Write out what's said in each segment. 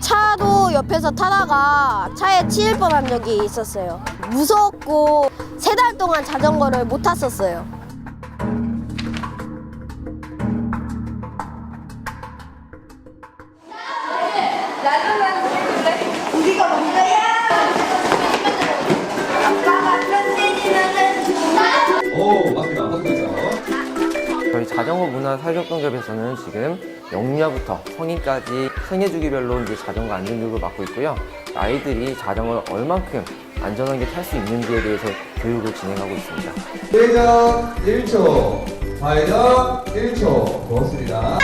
차도 옆에서 타다가 차에 치일 뻔한 적이 있었어요. 무섭고 세 달 동안 자전거를 못 탔었어요. 저희 자전거 문화 사회적 동급에서는 지금 영유아부터 성인까지 생애주기별로 이제 자전거 안전교육을 맡고 있고요. 아이들이 자전거를 얼만큼 안전하게 탈 수 있는지에 대해서 교육을 진행하고 있습니다. 회전 1초, 좌회전 1초. 고맙습니다.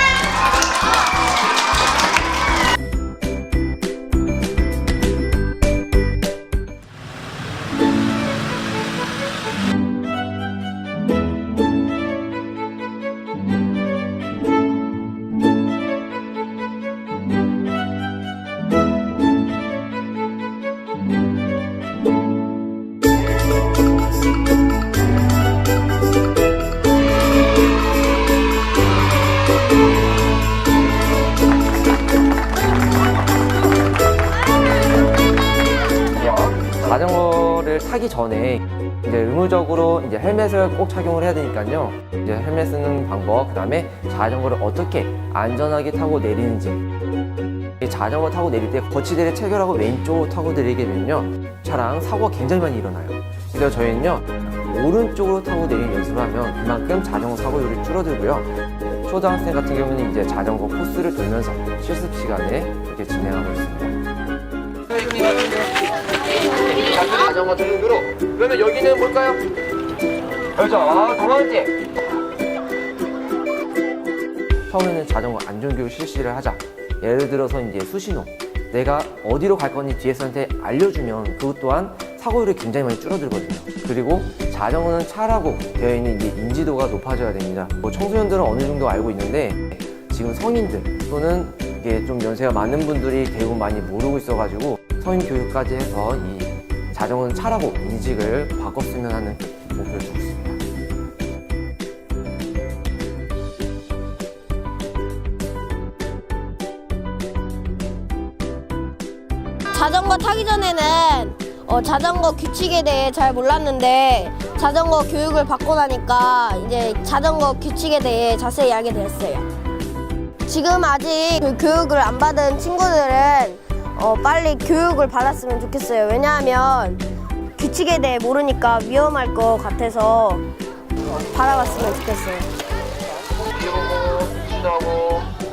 타기 전에 이제 의무적으로 이제 헬멧을 꼭 착용을 해야 되니까요. 이제 헬멧 쓰는 방법, 그 다음에 자전거를 어떻게 안전하게 타고 내리는지. 이 자전거 타고 내릴 때 거치대를 체결하고 왼쪽으로 타고 내리게 되면요. 차랑 사고가 굉장히 많이 일어나요. 그래서 저희는요. 오른쪽으로 타고 내리는 연습을 하면 그만큼 자전거 사고율이 줄어들고요. 초등학생 같은 경우는 이제 자전거 코스를 돌면서 실습 시간에 이렇게 진행하고 있습니다. 자전거 등으로. 그러면 여기는 뭘까요? 그렇죠. 아 도망지. 처음에는 자전거 안전교육 실시를 하자. 예를 들어서 이제 수신호. 내가 어디로 갈 건지 뒤에서한테 알려주면 그것 또한 사고율이 굉장히 많이 줄어들거든요. 그리고 자전거는 차라고 되어 있는 이제 인지도가 높아져야 됩니다. 뭐 청소년들은 어느 정도 알고 있는데 지금 성인들 또는 이게 좀 연세가 많은 분들이 대부분 많이 모르고 있어가지고 성인 교육까지 해서 이 자전거는 차라고 인식을 바꿨으면 하는 목표를 두고 있습니다. 자전거 타기 전에는 어, 자전거 규칙에 대해 잘 몰랐는데 자전거 교육을 받고 나니까 이제 자전거 규칙에 대해 자세히 알게 되었어요. 지금 아직 그 교육을 안 받은 친구들은 어, 빨리 교육을 받았으면 좋겠어요. 왜냐하면 규칙에 대해 모르니까 위험할 것 같아서 어, 받아봤으면 좋겠어요.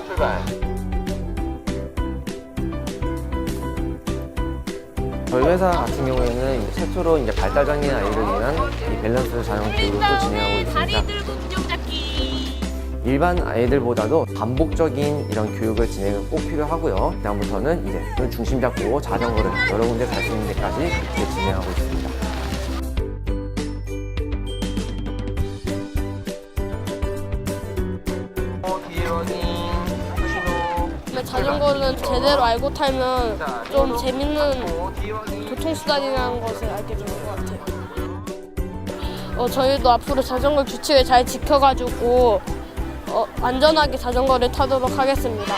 출발. 저희 회사 같은 경우에는 이제 최초로 이제 발달 장애인 아이를 위한 이 밸런스 자전거 교육을 또 진행하고 있습니다. 일반 아이들보다도 반복적인 이런 교육을 진행은 꼭 필요하고요. 그다음부터는 이제 그 중심 잡고 자전거를 여러 군데 갈 수 있는 데까지 이렇게 진행하고 있습니다. 자전거는 제대로 알고 타면 좀 재밌는 교통수단이라는 것을 알게 되는 것 같아요. 어, 저희도 앞으로 자전거 규칙을 잘 지켜가지고 어, 안전하게 자전거를 타도록 하겠습니다.